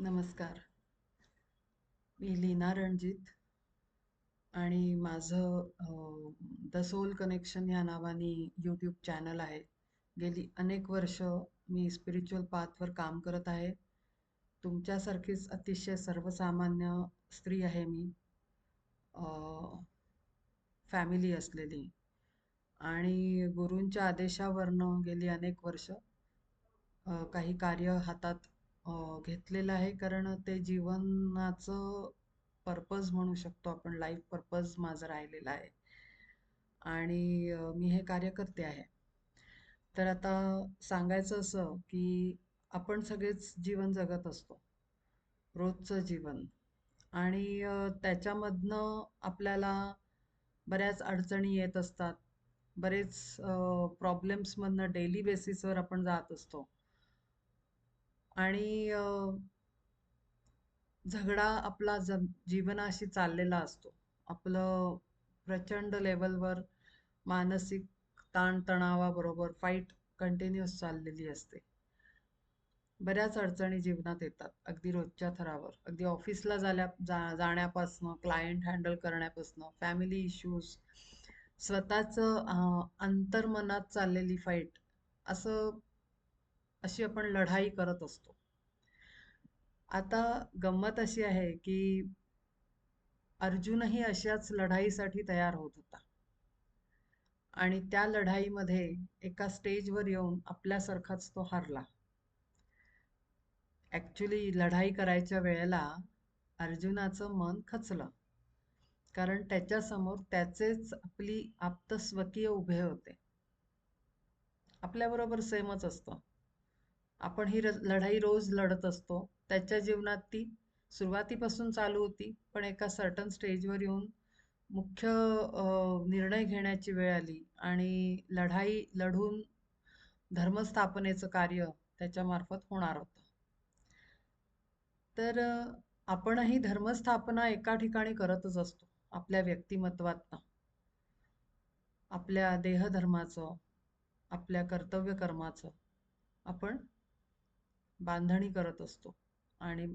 नमस्कार. मी लीना रणजित आणि माझं द सोल कनेक्शन या नावाने यूट्यूब चॅनल आहे. गेली अनेक वर्ष मी स्पिरिच्युअल पाथवर काम करत आहे. तुमच्यासारखीच अतिशय सर्वसामान्य स्त्री आहे मी. फॅमिली असलेली. आणि गुरूंच्या आदेशावरनं गेली अनेक वर्ष काही कार्य हातात घेतलेलं आहे. कारण ते जीवनाचं पर्पज म्हणू शकतो आपण. लाईफ पर्पज माझं राहिलेलं आहे. आणि मी हे कार्य करते आहे. तर आता सांगायचं असं की आपण सगळेच जीवन जगत असतो. रोजचं जीवन. आणि त्याच्यामधनं आपल्याला बऱ्याच अडचणी येत असतात. बरेच प्रॉब्लेम्समधनं डेली बेसिसवर आपण जात असतो. आणि झगडा आपला ज जीवनाशी चाललेला असतो. आपलं प्रचंड लेवलवर मानसिक ताणतणावाबरोबर फाईट कंटिन्युअस चाललेली असते. बऱ्याच अडचणी जीवनात येतात अगदी रोजच्या थरावर. अगदी ऑफिसला झाल्या जा जाण्यापासनं क्लायंट हँडल करण्यापासनं फॅमिली इश्यूज स्वतःचं अंतर्मनात चाललेली फाईट असं अशी आपण लढाई करत असतो. आता गंमत अशी आहे की अर्जुनही अशाच लढाईसाठी तयार होत होता. आणि त्या लढाईमध्ये एका स्टेजवर येऊन आपल्यासारखाच तो हारला. ॲक्च्युली लढाई करायच्या वेळेला अर्जुनाचं मन खचलं. कारण त्याच्यासमोर त्याचेच आपली आप्तस्वकीय उभे होते. आपल्याबरोबर सेमच असतं. आपण ही लढाई रोज लढत असतो. त्याच्या जीवनात ती सुरुवातीपासून चालू होती पण एका सर्टन स्टेजवर येऊन मुख्य निर्णय घेण्याची वेळ आली आणि लढाई लढून धर्मस्थापनेचं कार्य त्याच्यामार्फत होणार होतं. तर आपणही धर्मस्थापना एका ठिकाणी करतच असतो आपल्या व्यक्तिमत्वातनं. आपल्या देहधर्माचं आपल्या कर्तव्य कर्माचं आपण बांधणी करत असतो आणि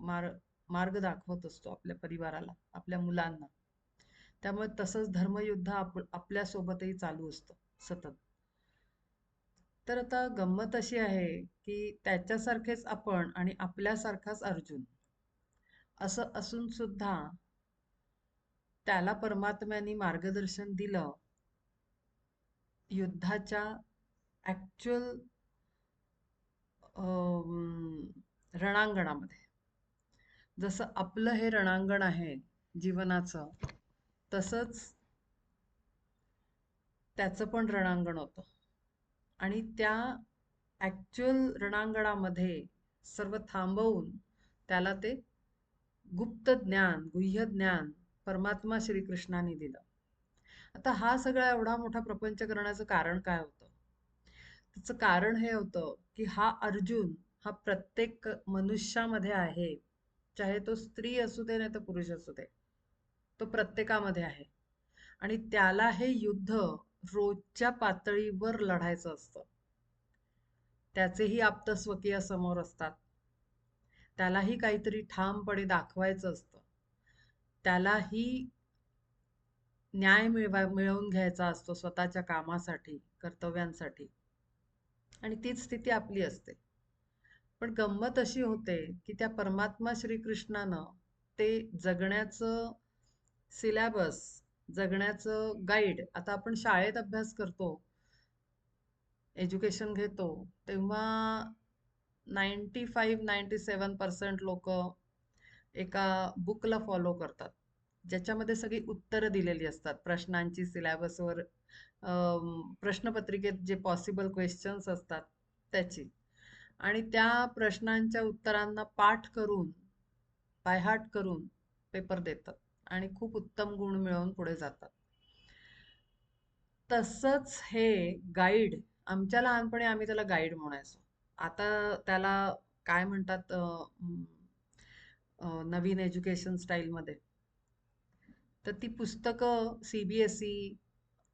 मार मार्ग दाखवत असतो आपल्या परिवाराला आपल्या मुलांना. त्यामुळे तसंच धर्मयुद्ध आप आपल्यासोबतही चालू असतं सतत. तर आता गंमत अशी आहे की त्याच्यासारखेच आपण आणि आपल्यासारखाच अर्जुन असं असून सुद्धा त्याला परमात्म्याने मार्गदर्शन दिलं युद्धाच्या ऍक्च्युअल रणांगणामध्ये. जसं आपलं हे रणांगण आहे जीवनाचं तसंच त्याचं पण रणांगण होतं. आणि त्या ॲक्च्युअल रणांगणामध्ये सर्व थांबवून त्याला ते गुप्त ज्ञान गुह्य ज्ञान परमात्मा श्रीकृष्णाने दिलं. आता हा सगळा एवढा मोठा प्रपंच करण्याचं कारण काय होतं? त्याचं कारण हे होतं की हा अर्जुन हा प्रत्येक मनुष्यामध्ये आहे. चाहे तो स्त्री असू दे नाही तर पुरुष असू दे तो प्रत्येकामध्ये आहे. आणि त्याला हे युद्ध रोजच्या पातळीवर लढायचं असतं. त्याचेही आप्तस्वकीय समोर असतात. त्यालाही काहीतरी ठामपणे दाखवायचं असतं. त्यालाही न्याय मिळवा मिळवून घ्यायचा असतो स्वतःच्या कामासाठी कर्तव्यांसाठी. आणि तीच स्थिती आपली असते. पण गंमत अशी होते की त्या परमात्मा श्रीकृष्णानं ते जगण्याचं सिलॅबस जगण्याचं गाईड आता आपण शाळेत अभ्यास करतो एज्युकेशन घेतो तेव्हा ninety five ninety seven percent लोक एका बुकला फॉलो करतात. ज्याच्यामध्ये सगळी उत्तरं दिलेली असतात. प्रश्नांची सिलॅबसवर प्रश्नपत्रिकेत जे पॉसिबल क्वेश्चन्स असतात त्याची. आणि त्या प्रश्नांच्या उत्तरांना पाठ करून पायहाट करून पेपर देतात आणि खूप उत्तम गुण मिळवून पुढे जातात. तसंच हे गाईड आमच्या लहानपणी आम्ही त्याला गाईड म्हणायचो. आता त्याला काय म्हणतात नवीन एज्युकेशन स्टाईलमध्ये तर ती पुस्तकं C B S E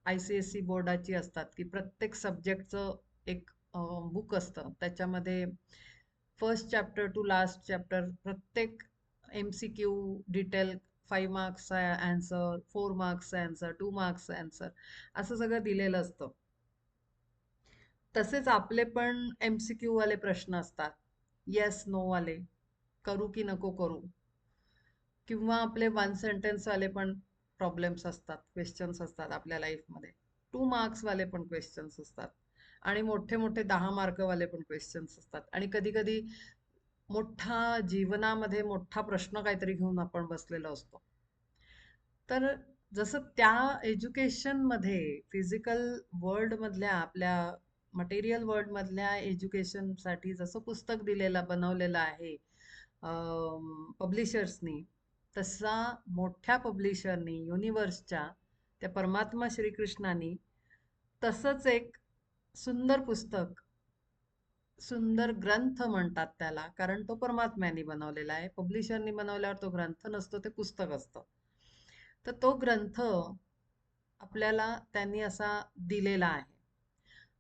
I C S C बोर्डाची असतात की प्रत्येक सब्जेक्टचं एक बुक असतं. त्याच्यामध्ये first chapter to last chapter प्रत्येक M C Q detail five मार्क्सचा answer four मार्क्सचा अँसर टू मार्क्सचा अँसर असं सगळं दिलेलं असतं. तसेच आपले पण एम सी क्यू वाले प्रश्न असतात. येस नो वाले. करू की नको करू. किंवा आपले वन सेंटेन्सवाले पण प्रॉब्लेम्स असतात क्वेश्चन्स असतात आपल्या लाईफमध्ये टू मार्क्सवाले पण क्वेश्चन्स असतात. आणि मोठे मोठे दहा मार्कवाले पण क्वेश्चन्स असतात. आणि कधी कधी मोठा जीवनामध्ये मोठा प्रश्न काहीतरी घेऊन आपण बसलेलो असतो. तर जसं त्या एज्युकेशनमध्ये फिजिकल वर्ल्डमधल्या आपल्या मटेरियल वर्ल्डमधल्या एज्युकेशनसाठी जसं पुस्तक दिलेलं बनवलेलं आहे पब्लिशर्सनी तसा मोठ्या पब्लिशरनी युनिवर्सच्या त्या परमात्मा श्रीकृष्णानी तसंच एक सुंदर पुस्तक सुंदर ग्रंथ म्हणतात त्याला कारण तो परमात्म्यांनी बनवलेला आहे. पब्लिशरनी बनवल्यावर तो ग्रंथ नसतो ते पुस्तक असतं. तर तो ग्रंथ आपल्याला त्यांनी असा दिलेला आहे.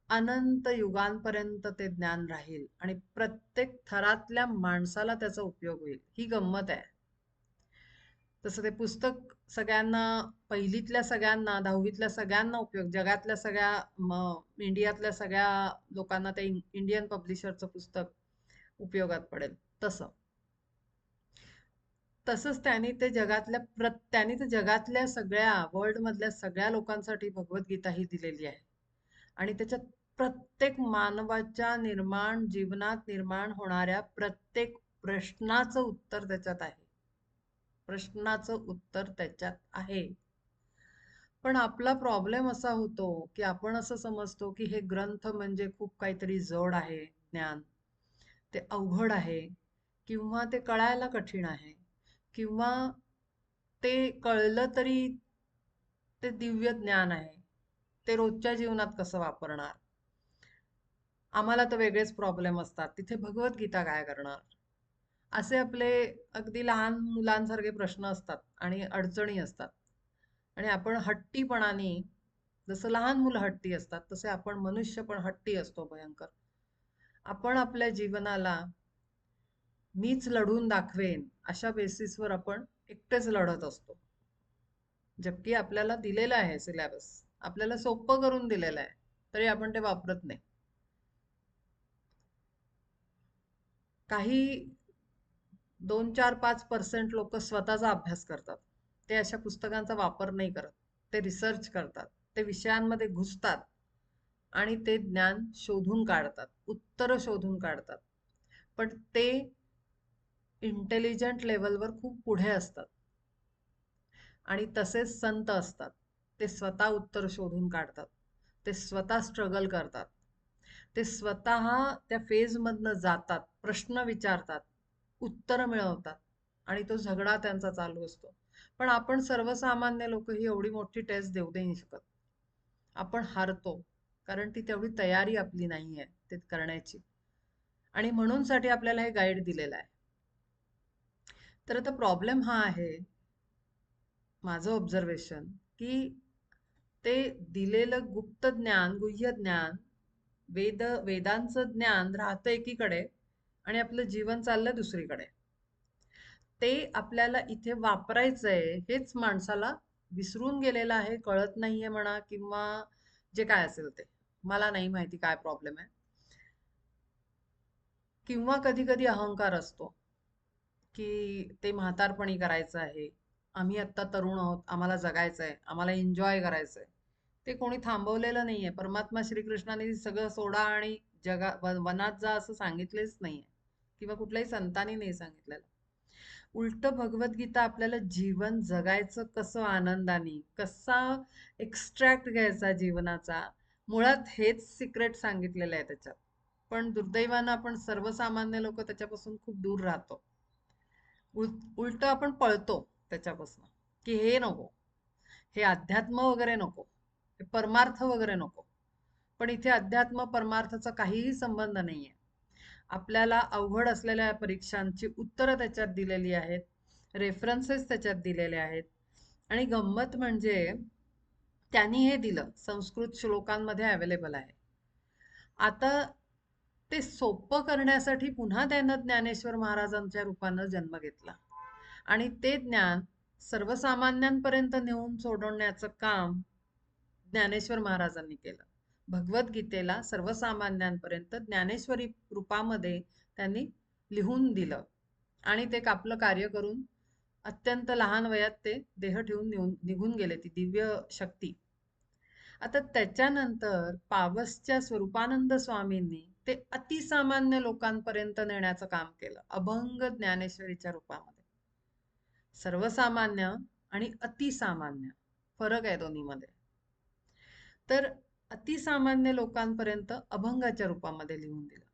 अनंत युगांपर्यंत ते ज्ञान राहील आणि प्रत्येक थरातल्या माणसाला त्याचा उपयोग होईल. ही गंमत आहे. तसं ते पुस्तक सगळ्यांना पहिलीतल्या सगळ्यांना दहावीतल्या सगळ्यांना उपयोग जगातल्या सगळ्या इंडियातल्या सगळ्या लोकांना ते इंडियन पब्लिशरचं पुस्तक उपयोगात पडेल तसं. तसंच त्यांनी ते जगातल्या प्र त्यांनी ते जगातल्या सगळ्या वर्ल्ड मधल्या सगळ्या लोकांसाठी भगवद्गीता ही दिलेली आहे. आणि त्याच्यात प्रत्येक मानवाच्या निर्माण जीवनात निर्माण होणाऱ्या प्रत्येक प्रश्नाचं उत्तर त्याच्यात आहे. प्रश्नाचं उत्तर त्याच्यात आहे. पण आपला प्रॉब्लेम असा होतो की आपण असं समजतो की हे ग्रंथ म्हणजे खूप काहीतरी जड आहे ज्ञान. ते अवघड आहे किंवा ते कळायला कठीण आहे किंवा ते कळलं तरी ते दिव्य ज्ञान आहे. ते रोजच्या जीवनात कसं वापरणार? आम्हाला तर वेगळेच प्रॉब्लेम असतात. तिथे भगवद्गीता काय करणार? असे आपले अगदी लहान मुलांसारखे प्रश्न असतात आणि अडचणी असतात. आणि आपण हट्टीपणाने जसं लहान मुलं हट्टी असतात तसे आपण मनुष्य पण हट्टी असतो भयंकर. आपण आपल्या जीवनाला मीच लढून दाखवेन अशा बेसिसवर आपण एकटेच लढत असतो. जबकी आपल्याला दिलेलं आहे सिलेबस आपल्याला सोपं करून दिलेलं आहे तरी आपण ते वापरत नाही. काही दोन चार पाच पर्सेंट लोक स्वतःचा अभ्यास करतात. ते अशा पुस्तकांचा वापर नाही करत. ते रिसर्च करतात. ते विषयांमध्ये घुसतात. आणि ते ज्ञान शोधून काढतात. उत्तर शोधून काढतात. पण ते इंटेलिजंट लेवलवर खूप पुढे असतात. आणि तसेच संत असतात. ते स्वतः उत्तर शोधून काढतात. ते स्वतः स्ट्रगल करतात. ते स्वतः त्या फेजमधनं जातात. प्रश्न विचारतात. उत्तर मिळवतात आणि तो झगडा त्यांचा चालू असतो. पण आपण सर्वसामान्य लोक ही एवढी मोठी टेस्ट देऊ नाही शकत. आपण हारतो कारण ती तेवढी तयारी आपली नाही आहे ते करण्याची. आणि म्हणून साठी आपल्याला हे गाईड दिलेलं आहे. तर आता प्रॉब्लेम हा आहे माझं ऑब्झर्वेशन की ते दिलेलं गुप्त ज्ञान गुह्य ज्ञान वेद वेदांचं ज्ञान राहतं एकीकडे आणि आपलं जीवन चाललं दुसरीकडे. ते आपल्याला इथे वापरायचंय हेच माणसाला विसरून गेलेलं आहे कळत नाहीये म्हणा किंवा जे काय असेल ते. मला नाही माहिती काय प्रॉब्लेम आहे. किंवा कधी कधी अहंकार असतो की ते म्हातारपणी करायचं आहे. आम्ही आत्ता तरुण आहोत आम्हाला जगायचं आहे आम्हाला एन्जॉय करायचं आहे ते कोणी थांबवलेलं नाहीये. परमात्मा श्रीकृष्णाने सगळं सोडा आणि जगा वनात जा असं सांगितलेच नाहीये. किंवा कुठल्याही संतांनी नाही सांगितलेलं. उलट भगवद्गीता आपल्याला जीवन जगायचं कसं आनंदाने कसा एक्स्ट्रॅक्ट घ्यायचा जीवनाचा मुळात हेच सिक्रेट सांगितलेलं आहे त्याच्यात. पण दुर्दैवानं आपण सर्वसामान्य लोक त्याच्यापासून खूप दूर राहतो. उलट आपण पळतो त्याच्यापासून की हे नको हे अध्यात्म वगैरे नको हे परमार्थ वगैरे नको. पण इथे अध्यात्म परमार्थाचा काहीही संबंध नाही आहे आपल्याला अवघड असलेल्या परीक्षांची उत्तरं त्याच्यात दिलेली आहेत रेफरन्सेस त्याच्यात दिलेले आहेत. आणि गंमत म्हणजे त्यांनी हे दिलं संस्कृत श्लोकांमध्ये अवेलेबल आहे. आता ते सोपं करण्यासाठी पुन्हा त्यानं ज्ञानेश्वर महाराजांच्या रूपानं जन्म घेतला. आणि ते ज्ञान सर्वसामान्यांपर्यंत नेऊन सोडवण्याचं काम ज्ञानेश्वर महाराजांनी केलं. भगवद्गीतेला सर्वसामान्यांपर्यंत ज्ञानेश्वरी रूपामध्ये त्यांनी लिहून दिलं. आणि ते आपलं कार्य करून अत्यंत लहान वयात ते देह ठेवून निघून निघून गेले ती दिव्य शक्ती. आता त्याच्यानंतर पावसच्या स्वरूपानंद स्वामींनी ते अतिसामान्य लोकांपर्यंत नेण्याचं काम केलं अभंग ज्ञानेश्वरीच्या रूपामध्ये. सर्वसामान्य आणि अतिसामान्य फरक आहे दोन्हीमध्ये. तर अतिसामान्य लोकांपर्यंत अभंगाच्या रूपामध्ये लिहून दिलं.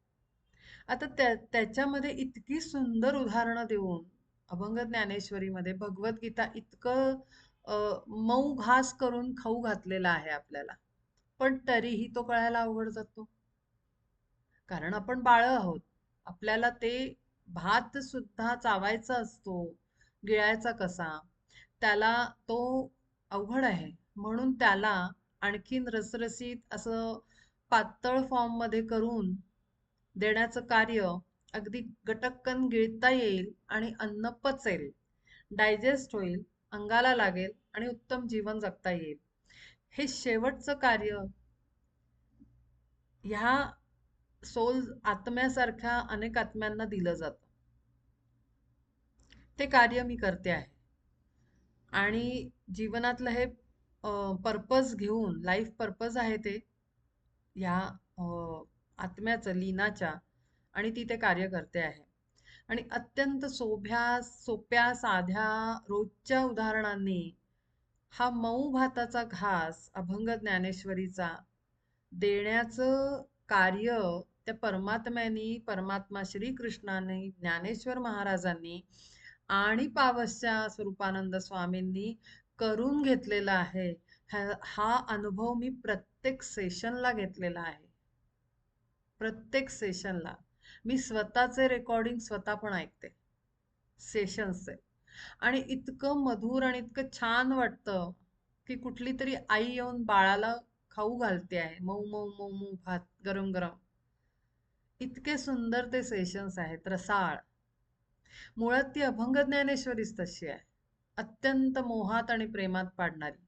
आता त्या त्याच्यामध्ये इतकी सुंदर उदाहरणं देऊन अभंग ज्ञानेश्वरीमध्ये भगवद्गीता इतकं मऊ घास करून खाऊ घातलेला आहे आपल्याला. पण तरीही तो कळायला अवघड जातो. कारण आपण बाळ आहोत. आपल्याला ते भात सुद्धा चावायचा असतो गिळायचा कसा? त्याला तो अवघड आहे. म्हणून त्याला आणखीन रसरसीत असं पातळ फॉर्ममध्ये करून देण्याचं कार्य अगदी गटक्कन गिळता येईल आणि अन्न पचेल. डायजेस्ट होईल अंगाला लागेल आणि उत्तम जीवन जगता येईल. हे शेवटचं कार्य ह्या सोल आत्म्यासारख्या अनेक आत्म्यांना दिलं जातं. ते कार्य मी करते आहे. आणि जीवनातलं हे पर्पज घेऊन लाईफ पर्पज आहे ते ह्या आत्म्याचं लीनाच्या आणि ती ते कार्य करते आहे. आणि अत्यंत सोभ्या सोप्या साध्या रोजच्या उदाहरणांनी हा मऊ भाताचा घास अभंग ज्ञानेश्वरीचा देण्याचं कार्य त्या परमात्म्यानी परमात्मा श्रीकृष्णाने ज्ञानेश्वर महाराजांनी आणि पावसच्या स्वरूपानंद स्वामींनी करून घेतलेला आहे. हा अनुभव मी प्रत्येक सेशनला घेतलेला आहे. प्रत्येक सेशनला मी स्वतःचे रेकॉर्डिंग स्वतः पण ऐकते. सेशन्सचे आणि इतकं मधुर आणि इतकं छान वाटतं की कुठली तरी आई येऊन बाळाला खाऊ घालते आहे. मऊ मऊ मऊ मऊ भात गरम गरम. इतके सुंदर ते सेशन्स आहेत. रसाळ. मुळात ती अभंग ज्ञानेश्वरीच तशी आहे. अत्यंत मोहात आणि प्रेमात पाडणारी.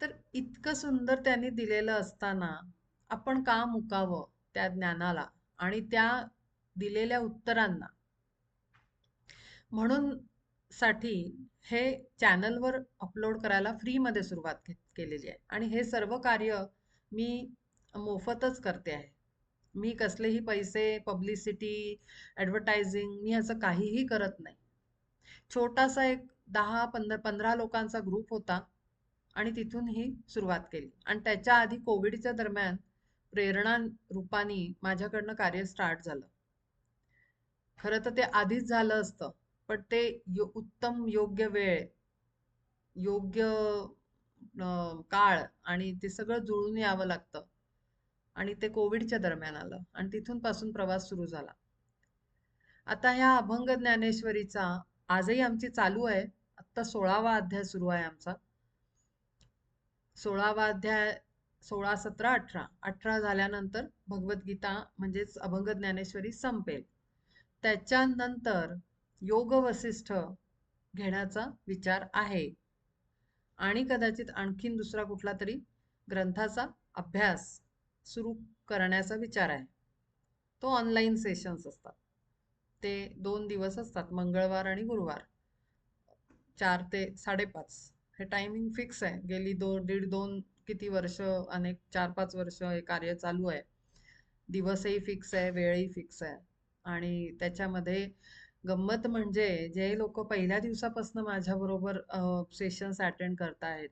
तर इतकं सुंदर त्यांनी दिलेलं असताना आपण का मुकावं त्या ज्ञानाला आणि त्या दिलेल्या उत्तरांना? म्हणून साठी हे चॅनलवर अपलोड करायला फ्रीमध्ये सुरुवात केलेली आहे. आणि हे सर्व कार्य मी मोफतच करते आहे. मी कसलेही पैसे पब्लिसिटी ॲडव्हर्टायझिंग मी असं काहीही करत नाही. छोटासा एक दहा पंधरा पंधरा लोकांचा ग्रुप होता आणि तिथून ही सुरुवात केली. आणि त्याच्या आधी कोविडच्या दरम्यान प्रेरणा रूपाने माझ्याकडनं कार्य स्टार्ट झालं. खरं तर ते आधीच झालं असतं पण ते यो उत्तम योग्य वेळ योग्य काळ आणि ते सगळं जुळून यावं लागतं. आणि ते कोविडच्या दरम्यान आलं आणि तिथून पासून प्रवास सुरू झाला. आता ह्या अभंग ज्ञानेश्वरीचा आजही आमची चालू आहे. आत्ता सोळावा अध्याय सुरू आहे आमचा. सोळावा अध्याय सोळा सतरा अठरा. अठरा झाल्यानंतर भगवद्गीता म्हणजेच अभंग ज्ञानेश्वरी संपेल. त्याच्यानंतर योग वसिष्ठ घेण्याचा विचार आहे. आणि कदाचित आणखीन दुसरा कुठला तरी ग्रंथाचा अभ्यास सुरू करण्याचा विचार आहे. तो ऑनलाईन सेशन्स असतात. ते दोन दिवस असतात मंगळवार आणि गुरुवार. चार ते साडेपाच. हे टायमिंग फिक्स आहे. गेली दोन दीड दोन किती वर्ष अनेक चार पाच वर्ष हे कार्य चालू आहे. दिवसही फिक्स आहे वेळही फिक्स आहे. आणि त्याच्यामध्ये गंमत म्हणजे जे लोक पहिल्या दिवसापासून माझ्याबरोबर सेशन्स अटेंड करतायत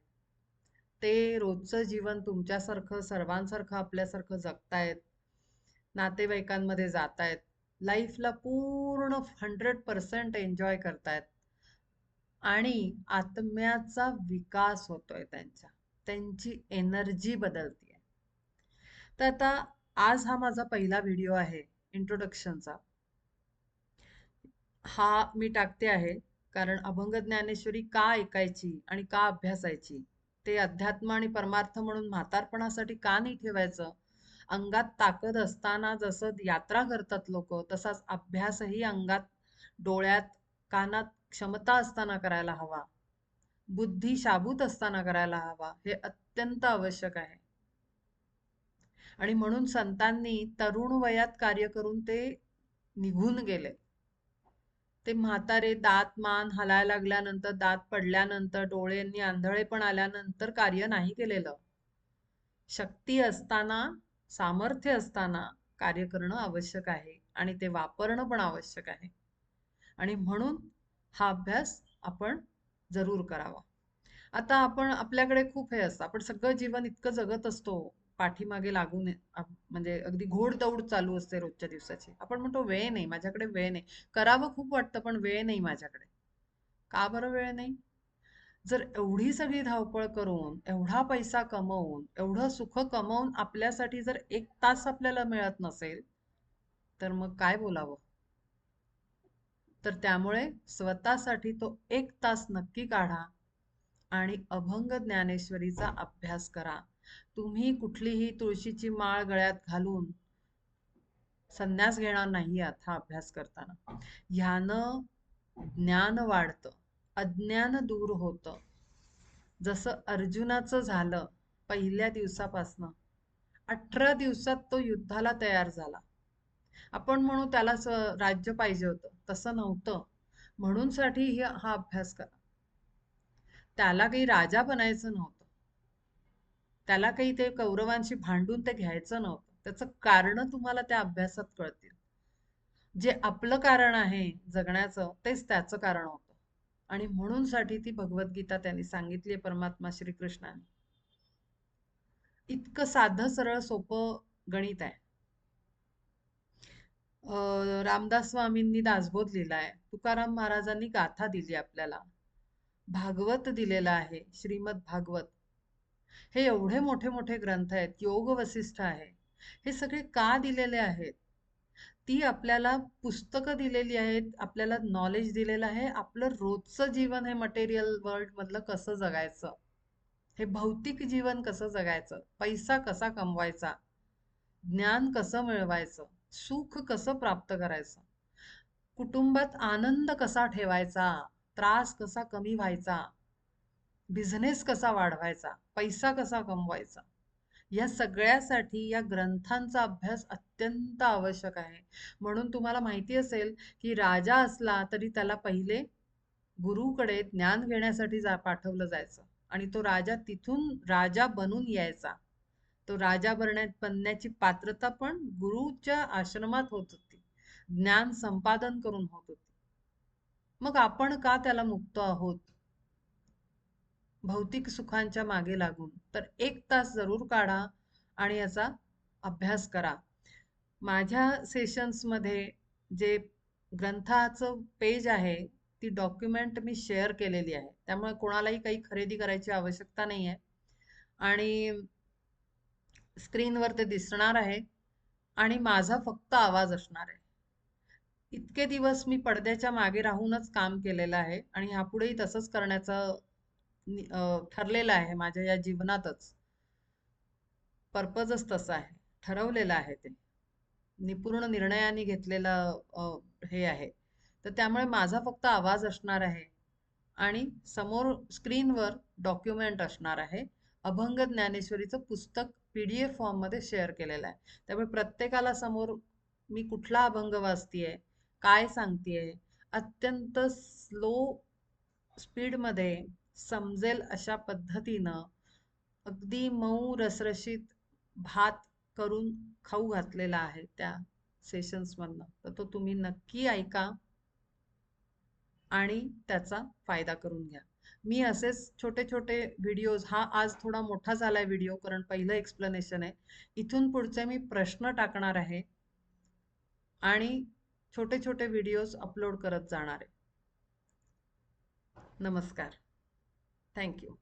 ते रोजचं जीवन तुमच्यासारखं सर्वांसारखं आपल्यासारखं जगतायत नातेवाईकांमध्ये जात आहेत लाईफला पूर्ण हंड्रेड पर्सेंट एन्जॉय करतायत. आणि आत्म्याचा विकास होतोय त्यांचा. त्यांची एनर्जी बदलते तर आता आज हा माझा पहिला व्हिडिओ आहे इंट्रोडक्शनचा हा मी टाकते आहे कारण अभंग ज्ञानेश्वरी का ऐकायची आणि का अभ्यासायची? ते अध्यात्म आणि परमार्थ म्हणून म्हातारपणासाठी का नाही ठेवायचं? अंगात ताकद असताना जसं यात्रा करतात लोक तसाच अभ्यासही अंगात डोळ्यात कानात क्षमता असताना करायला हवा. बुद्धी शाबूत असताना करायला हवा हे अत्यंत आवश्यक आहे. आणि म्हणून संतांनी तरुण वयात कार्य करून ते निघून गेले. ते म्हातारे दात मान हलायला लागल्यानंतर दात पडल्यानंतर डोळ्यांनी आंधळे पण आल्यानंतर कार्य नाही केलेलं. शक्ती असताना सामर्थ्य असताना कार्य करणं आवश्यक आहे आणि ते वापरणं पण आवश्यक आहे. आणि म्हणून हा अभ्यास आपण जरूर करावा. आता आपण आपल्याकडे खूप हे असतं आपण सगळं जीवन इतकं जगत असतो पाठीमागे लागून म्हणजे अगदी घोड दौड चालू असते रोजच्या दिवसाची. आपण म्हणतो वेळ नाही माझ्याकडे वेळ नाही. करावं खूप वाटतं पण वेळ नाही माझ्याकडे. का बरं वेळ नाही? जर एवढी सगळी धावपळ करून एवढा पैसा कमवून एवढं सुख कमवून आपल्यासाठी जर एक तास आपल्याला मिळत नसेल तर मग काय बोलावं? तर त्यामुळे स्वतःसाठी तो एक तास नक्की काढा आणि अभंग ज्ञानेश्वरीचा अभ्यास करा. तुम्ही कुठलीही तुळशीची माळ गळ्यात घालून संन्यास घेणार नाही आहात हा अभ्यास करताना. ह्यानं ज्ञान वाढतं. अज्ञान दूर होतं. जसं अर्जुनाचं झालं पहिल्या दिवसापासनं. अठरा दिवसात तो युद्धाला तयार झाला. आपण म्हणू त्याला राज्य पाहिजे होतं. तसं नव्हतं. म्हणून साठी हा अभ्यास करा. त्याला काही राजा बनायचं नव्हतं. त्याला काही ते कौरवांशी भांडून ते घ्यायचं नव्हतं. त्याचं कारण तुम्हाला त्या अभ्यासात कळतील. जे आपलं कारण आहे जगण्याचं तेच त्याचं कारण होतं. आणि म्हणूनसाठी ती भगवद्गीता त्यांनी सांगितली परमात्मा श्रीकृष्णाने. इतकं साधं सरळ सोपं गणित आहे. रामदास स्वामींनी दासबोध लिहिलाय. तुकाराम महाराजांनी गाथा दिली आपल्याला. भागवत दिलेला आहे श्रीमद भागवत. हे एवढे मोठे मोठे ग्रंथ आहेत योग वसिष्ठ आहे. हे सगळे का दिलेले आहेत? ती आपल्याला पुस्तकं दिलेली आहेत आपल्याला नॉलेज दिलेलं आहे आपलं रोजचं जीवन हे मटेरियल वर्ल्ड मधलं कसं जगायचं? हे भौतिक जीवन कसं जगायचं? पैसा कसा कमवायचा? ज्ञान कसं मिळवायचं? सुख कसं प्राप्त करायचं? कुटुंबात आनंद कसा ठेवायचा? त्रास कसा कमी व्हायचा? बिझनेस कसा वाढवायचा? पैसा कसा कमवायचा? या सगळ्यासाठी या ग्रंथांचा अभ्यास अत्यंत आवश्यक आहे. म्हणून तुम्हाला माहिती असेल की राजा असला तरी त्याला पहिले गुरुकडे ज्ञान घेण्यासाठी जा पाठवलं जायचं. आणि तो राजा तिथून राजा बनून यायचा. तो राजा बनण्यात बनण्याची पात्रता पण गुरुच्या आश्रमात होत होती. ज्ञान संपादन करून होत होती. मग आपण का त्याला मुक्त आहोत? भौतिक सुखांच्या मागे लागून. तर एक तास जरूर काढा आणि याचा अभ्यास करा. माझ्या सेशन्समध्ये जे ग्रंथाचं पेज आहे ती डॉक्युमेंट मी शेअर केलेली आहे. त्यामुळे कोणालाही काही खरेदी करायची आवश्यकता नाही आहे आणि स्क्रीनवर ते दिसणार आहे आणि माझा फक्त आवाज असणार आहे. इतके दिवस मी पडद्याच्या मागे राहूनच काम केलेलं आहे आणि ह्यापुढेही तसंच करण्याचं ठरलेलं आहे माझ्या या जीवनातच. पर्पजच तसं आहे. ठरवलेलं आहे ते. निपूर्ण निर्णयाने घेतलेलं हे आहे. तर त्यामुळे माझा फक्त आवाज असणार आहे आणि समोर स्क्रीनवर डॉक्युमेंट असणार आहे. अभंग ज्ञानेश्वरीचं पुस्तक पी डी एफ फॉर्ममध्ये शेअर केलेलं आहे. त्यामुळे प्रत्येकाला समोर मी कुठला अभंग वाचतीये काय सांगतेय अत्यंत स्लो स्पीडमध्ये समजेल अशा पद्धतीनं अगदी मऊ रसरशीत भात करून खाऊ घातलेला आहे त्या सेशन्समधनं तर तो तुम्ही नक्की ऐका आणि त्याचा फायदा करून घ्या. मी असेच छोटे छोटे व्हिडिओज हा आज थोडा मोठा झालाय व्हिडिओ कारण पहिलं एक्सप्लेनेशन आहे. इथून पुढचे मी प्रश्न टाकणार आहे आणि छोटे छोटे व्हिडिओज अपलोड करत जाणार आहे. नमस्कार. Thank you.